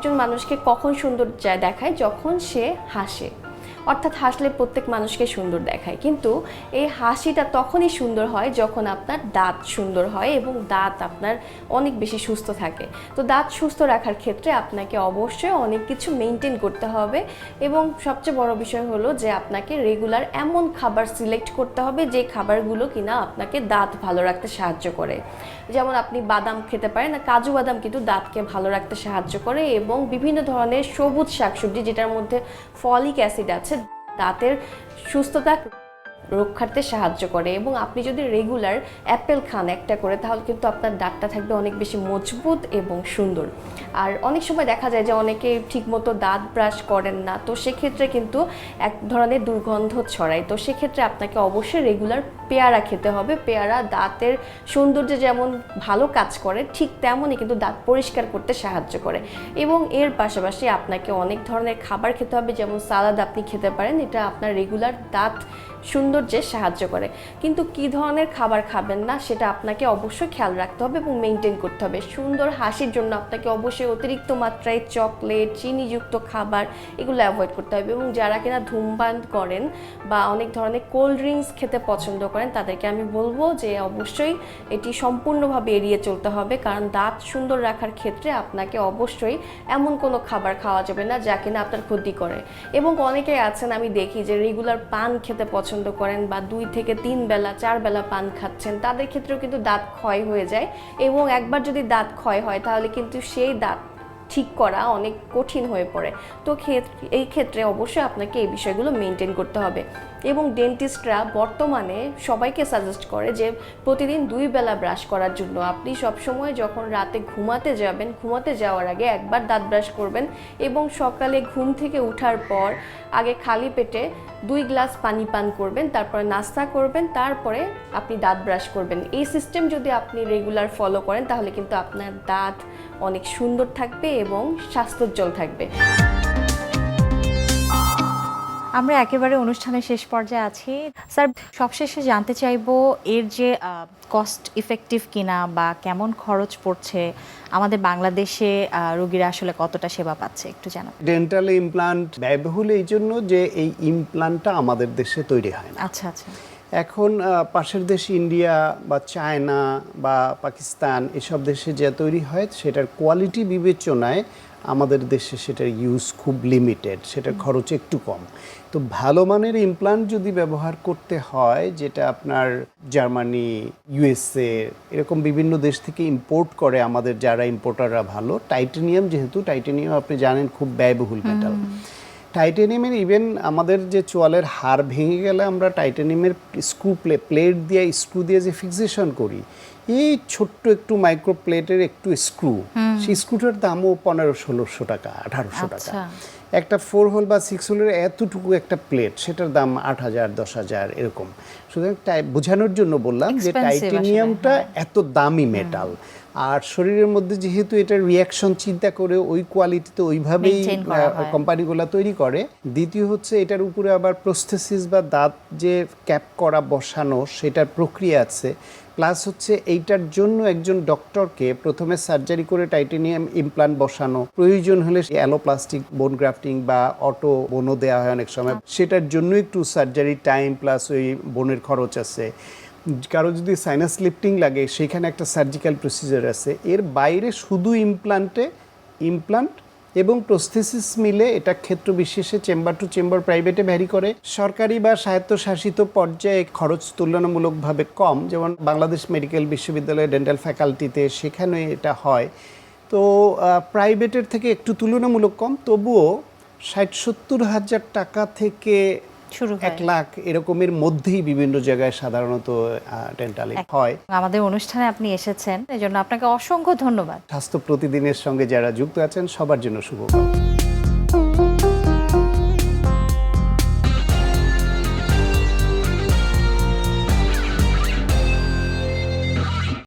একজন মানুষকে কখন সুন্দর দেখায়? যখন সে হাসে। অর্থাৎ হাসলে প্রত্যেক মানুষকে সুন্দর দেখায়। কিন্তু এই হাসিটা তখনই সুন্দর হয় যখন আপনার দাঁত সুন্দর হয় এবং দাঁত আপনার অনেক বেশি সুস্থ থাকে। তো দাঁত সুস্থ রাখার ক্ষেত্রে আপনাকে অবশ্যই অনেক কিছু মেনটেন করতে হবে এবং সবচেয়ে বড় বিষয় হলো যে আপনাকে রেগুলার এমন খাবার সিলেক্ট করতে হবে যে খাবারগুলো কিনা আপনাকে দাঁত ভালো রাখতে সাহায্য করে। যেমন আপনি বাদাম খেতে পারেন না কাজু বাদাম কিন্তু দাঁতকে ভালো রাখতে সাহায্য করে এবং বিভিন্ন ধরনের সবুজ শাকসবজি যেটার মধ্যে ফলিক অ্যাসিড আছে দাঁতের সুস্থতা রক্ষার্থে সাহায্য করে এবং আপনি যদি রেগুলার অ্যাপেল খান একটা করে, তাহলে কিন্তু আপনার দাঁতটা থাকবে অনেক বেশি মজবুত এবং সুন্দর। আর অনেক সময় দেখা যায় যে অনেকে ঠিকমতো দাঁত ব্রাশ করেন না, তো সেক্ষেত্রে কিন্তু এক ধরনের দুর্গন্ধ ছড়ায়। তো সেক্ষেত্রে আপনাকে অবশ্যই রেগুলার পেয়ারা খেতে হবে। পেয়ারা দাঁতের সৌন্দর্যে যেমন ভালো কাজ করে, ঠিক তেমনই কিন্তু দাঁত পরিষ্কার করতে সাহায্য করে। এবং এর পাশাপাশি আপনাকে অনেক ধরনের খাবার খেতে হবে, যেমন সালাদ আপনি খেতে পারেন, এটা আপনার রেগুলার দাঁত সৌন্দর্যে সাহায্য করে। কিন্তু কি ধরনের খাবার খাবেন না, সেটা আপনাকে অবশ্যই খেয়াল রাখতে হবে এবং মেনটেন করতে হবে। সুন্দর হাসির জন্য আপনাকে অবশ্যই অতিরিক্ত মাত্রায় চকলেট চিনিযুক্ত খাবার এগুলো অ্যাভয়েড করতে হবে এবং যারা কিনা ধূমপান করেন বা অনেক ধরনের কোল্ড ড্রিঙ্কস খেতে পছন্দ করেন, তাদেরকে আমি বলব যে অবশ্যই এটি সম্পূর্ণভাবে এড়িয়ে চলতে হবে। কারণ দাঁত সুন্দর রাখার ক্ষেত্রে আপনাকে অবশ্যই এমন কোনো খাবার খাওয়া যাবে না যা কিনা আপনার ক্ষতি করে। এবং অনেকে আছেন, আমি দেখি যে রেগুলার পান খেতে পছন্দ করেন বা দুই থেকে তিন বেলা, চার বেলা পান খাচ্ছেন, তাদের ক্ষেত্রেও কিন্তু দাঁত ক্ষয় হয়ে যায় এবং একবার যদি দাঁত ক্ষয় হয়, তাহলে কিন্তু সেই দাঁত ঠিক করা অনেক কঠিন হয়ে পড়ে। তো এই ক্ষেত্রে অবশ্যই আপনাকে এই বিষয়গুলো মেনটেন করতে হবে। এবং ডেন্টিস্টরা বর্তমানে সবাইকে সাজেস্ট করে যে প্রতিদিন দুই বেলা ব্রাশ করার জন্য। আপনি সবসময় যখন রাতে ঘুমাতে যাবেন, ঘুমাতে যাওয়ার আগে একবার দাঁত ব্রাশ করবেন এবং সকালে ঘুম থেকে ওঠার পর আগে খালি পেটে দুই গ্লাস পানি পান করবেন, তারপরে নাস্তা করবেন, তারপরে আপনি দাঁত ব্রাশ করবেন। এই সিস্টেম যদি আপনি রেগুলার ফলো করেন, তাহলে কিন্তু আপনার দাঁত অনেক সুন্দর থাকবে এবং স্বাস্থ্যোজ্জ্বল থাকবে। আমরা একেবারে অনুষ্ঠানের শেষ পর্যায়ে আছি। স্যার সবশেষে জানতে চাইব এর যে কস্ট ইফেক্টিভ কিনা বা কেমন খরচ পড়ছে আমাদের বাংলাদেশে আহ, রোগীরা আসলে কতটা সেবা পাচ্ছে একটু জানান। ডেন্টাল ইমপ্লান্ট ব্যয়বহুল এই জন্য যে এই ইমপ্লান্টটা আমাদের দেশে তৈরি হয় আচ্ছা আচ্ছা। এখন পাশের দেশ ইন্ডিয়া বা চায়না বা পাকিস্তান এসব দেশে যা তৈরি হয় সেটার কোয়ালিটি বিবেচনায় আমাদের দেশে সেটার ইউজ খুব লিমিটেড সেটার খরচ একটু কম। তো ভালো মানের ইমপ্লান্ট যদি ব্যবহার করতে হয় যেটা আপনার জার্মানি ইউএসএ এরকম বিভিন্ন দেশ থেকে ইম্পোর্ট করে আমাদের যারা ইম্পোর্টাররা ভালো টাইটেনিয়াম যেহেতু টাইটেনিয়াম আপনি জানেন খুব ব্যয়বহুল মেটাল টাইটেনিয়ামের ইভেন আমাদের যে চোয়ালের হাড় ভেঙে গেলে আমরা টাইটেনিয়ামের স্ক্রু প্লে প্লেট দিয়ে স্ক্রু দিয়ে যে ফিক্সেশন করি, এই ছোট্ট একটু মাইক্রো প্লেটের একটু স্ক্রু সেই স্কুটার দামও পনেরো ষোলোশো টাকা আঠারোশো টাকা। আচ্ছা। একটা ফোর হোল বা সিক্স হোলের এতটুকু একটা প্লেট সেটার দাম আট হাজার দশ হাজার এরকম। সুতরাং টাই- বোঝানোর জন্য বললাম যে টাইটেনিয়ামটা এত দামি মেটাল আর শরীরের মধ্যে যেহেতু এটা রিয়াকশন চিন্তা করে ওই কোয়ালিটিতে ওইভাবেই হয়। কোম্পানিগুলো তৈরি করে। দ্বিতীয় হচ্ছে এটার উপরে আবার প্রস্থেসিস বা দাঁত যে ক্যাপ করা বসানো সেটার প্রক্রিয়া আছে। প্লাস হচ্ছে এইটার জন্য একজন ডক্টরকে প্রথমে সার্জারি করে টাইটেনিয়াম ইমপ্লান্ট বসানো। প্রয়োজন হলে অ্যালোপ্লাস্টিক বোন গ্রাফটিং বা অটো বোনও দেওয়া হয় অনেক সময়। সেটার জন্য একটু সার্জারি টাইম প্লাস ওই বোনের খরচ আছে। কারও যদি সাইনাস লিফটিং লাগে, সেখানে একটা সার্জিক্যাল প্রসিজার আছে। এর বাইরে শুধু ইমপ্লান্টে ইমপ্লান্ট এবং প্রস্থেসিস মিলে এটা ক্ষেত্র বিশেষে চেম্বার টু চেম্বার প্রাইভেটে ভ্যারি করে সরকারি বা স্বায়ত্তশাসিত পর্যায়ে খরচ তুলনামূলকভাবে কম, যেমন বাংলাদেশ মেডিকেল বিশ্ববিদ্যালয়ের ডেন্টাল ফ্যাকাল্টিতে সেখানে এটা হয় তো প্রাইভেটের থেকে একটু তুলনামূলক কম, তবুও ষাট সত্তর হাজার টাকা থেকে। এক লাখ এরকমের মধ্যেই বিভিন্ন জায়গায় সাধারণত ডেন্টালি হয়। আমাদের অনুষ্ঠানে আপনি এসেছেন এজন্য আপনাকে অসংখ্য ধন্যবাদ। স্বাস্থ্য প্রতিদিনের সঙ্গে যারা যুক্ত আছেন সবার জন্য শুভকামনা।